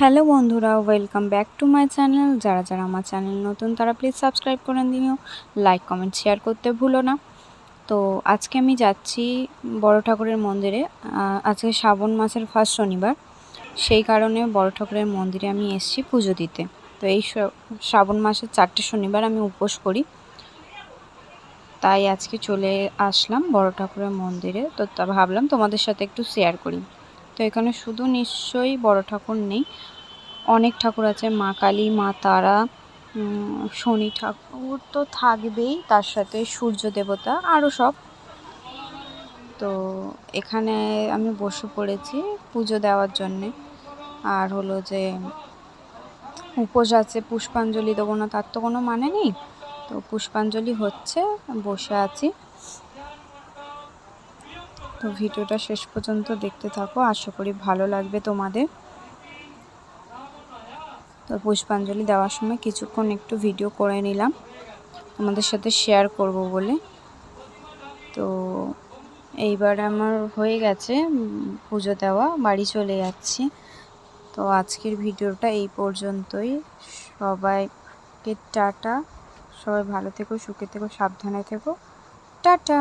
Hello বন্ধুরা, welcome back to my channel. যারা যারা আমার চ্যানেল নতুন, তারা প্লিজ সাবস্ক্রাইব করে দিও, লাইক, কমেন্ট, শেয়ার করতে ভুলো না। তো আজকে আমি যাচ্ছি বড় ঠাকুরের মন্দিরে। আজকে শ্রাবণ মাসের ফার্স্ট শনিবার। সেই কারণে বড় ঠাকুরের মন্দিরে আমি এসেছি পুজো দিতে। তো এই শ্রাবণ মাসের চারটে শনিবার আমি উপোস করি। তাই আজকে চলে আসলাম বড় ঠাকুরের মন্দিরে। তা ভাবলাম তোমাদের সাথে একটু শেয়ার করি। তো এখানে শুধু নিশ্চয়ই বড় ঠাকুর নেই। অনেক ঠাকুর আছে, মা কালী, মা তারা শনি ঠাকুর তো থাকবেই, তার সাথে সূর্য দেবতা আরও সব। তো এখানে আমি বসে পড়েছি পুজো দেওয়ার জন্যে। আর হলো যে উপোস আছে, পুষ্পাঞ্জলি দেবো না, তার তো কোনো মানে নেই। তো পুষ্পাঞ্জলি হচ্ছে, বসে আছি। তো ভিডিওটা শেষ পর্যন্ত দেখতে থাকো। আশা করি ভালো লাগবে তোমাদের। তো পুষ্পাঞ্জলি দেওয়ার সময় কিছুক্ষণ একটু ভিডিও করে নিলাম। তোমাদের সাথে শেয়ার করব বলে। তো এইবার আমার হয়ে গেছে পুজো দেওয়া, বাড়ি চলে যাচ্ছি। তো আজকের ভিডিওটা এই পর্যন্তই। সবাইকে টাটা। সবাই ভালো থেকো, সুখে থেকো, সাবধানে থেকো। টাটা!